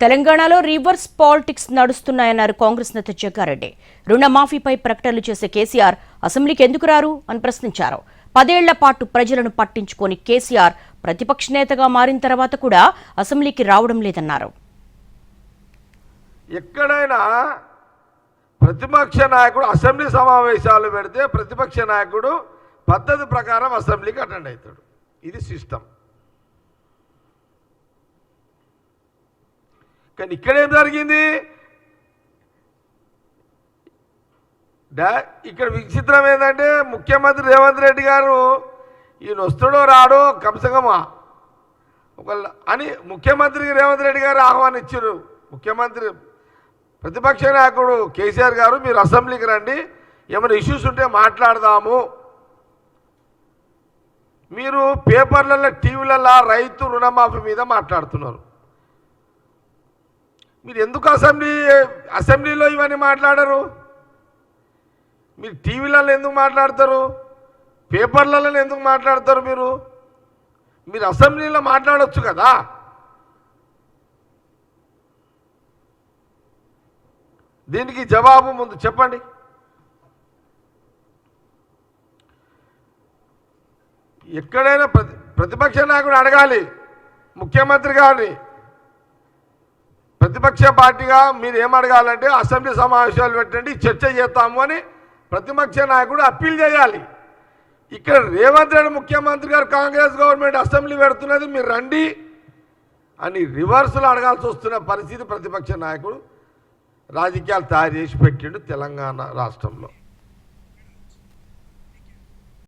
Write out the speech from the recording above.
తెలంగాణలో reverse politics నడుస్తున్నాయన్నారు Congress నేత జగ్గారెడ్డి. రుణమాఫీపై ప్రకటనలు చేసే కేసీఆర్ అసెంబ్లీకి ఎందుకు రారు? అని ప్రశ్నించారు. పదేళ్ళ పాటు ప్రజలను పట్టించుకొని కేసీఆర్ ప్రతిపక్ష నేతగా మారిన తర్వాత కూడా అసెంబ్లీకి రావడం లేదన్నారు. ఎక్కడైనా ప్రతిపక్ష నాయకుడు అసెంబ్లీ సమావేశాలు పెడితే ప్రతిపక్ష నాయకుడు పద్ధతి ప్రకారం అసెంబ్లీకి అటెండ్ అవుతాడు. ఇది సిస్టమ్. కానీ ఇక్కడేం జరిగింది? డా ఇక్కడ విచిత్రం ఏంటంటే ముఖ్యమంత్రి రేవంత్ రెడ్డి గారు ఈయన వస్తుడో రాడో కంసగమా ఒక అని ముఖ్యమంత్రికి రేవంత్ రెడ్డి గారు ఆహ్వానించారు ముఖ్యమంత్రి ప్రతిపక్ష నాయకుడు కేసీఆర్ గారు మీరు అసెంబ్లీకి రండి ఏమైనా ఇష్యూస్ ఉంటే మాట్లాడదాము. మీరు పేపర్లలో టీవీలలో రైతు రుణమాఫీ మీద మాట్లాడుతున్నారు. మీరు ఎందుకు అసెంబ్లీ అసెంబ్లీలో ఇవన్నీ మాట్లాడరు? మీరు టీవీలలో ఎందుకు మాట్లాడతారు? పేపర్లలో ఎందుకు మాట్లాడతారు మీరు? మీరు అసెంబ్లీలో మాట్లాడచ్చు కదా? దీనికి జవాబు ముందు చెప్పండి. ఎక్కడైనా ప్రతి ప్రతిపక్ష నాయకుడు అడగాలి. ముఖ్యమంత్రి గారిని. ప్రతిపక్ష పార్టీగా మీరు ఏమడగాలంటే అసెంబ్లీ సమావేశాలు పెట్టండి చర్చ చేస్తాము అని ప్రతిపక్ష నాయకుడు అప్పీల్ చేయాలి. ఇక్కడ రేవంత్ రెడ్డి ముఖ్యమంత్రి గారు కాంగ్రెస్ గవర్నమెంట్ అసెంబ్లీ పెడుతున్నది మీరు రండి అని రివర్స్లో అడగాల్సి వస్తున్న పరిస్థితి ప్రతిపక్ష నాయకుడు రాజకీయాలు తయారు చేసి పెట్టిండు తెలంగాణ రాష్ట్రంలో.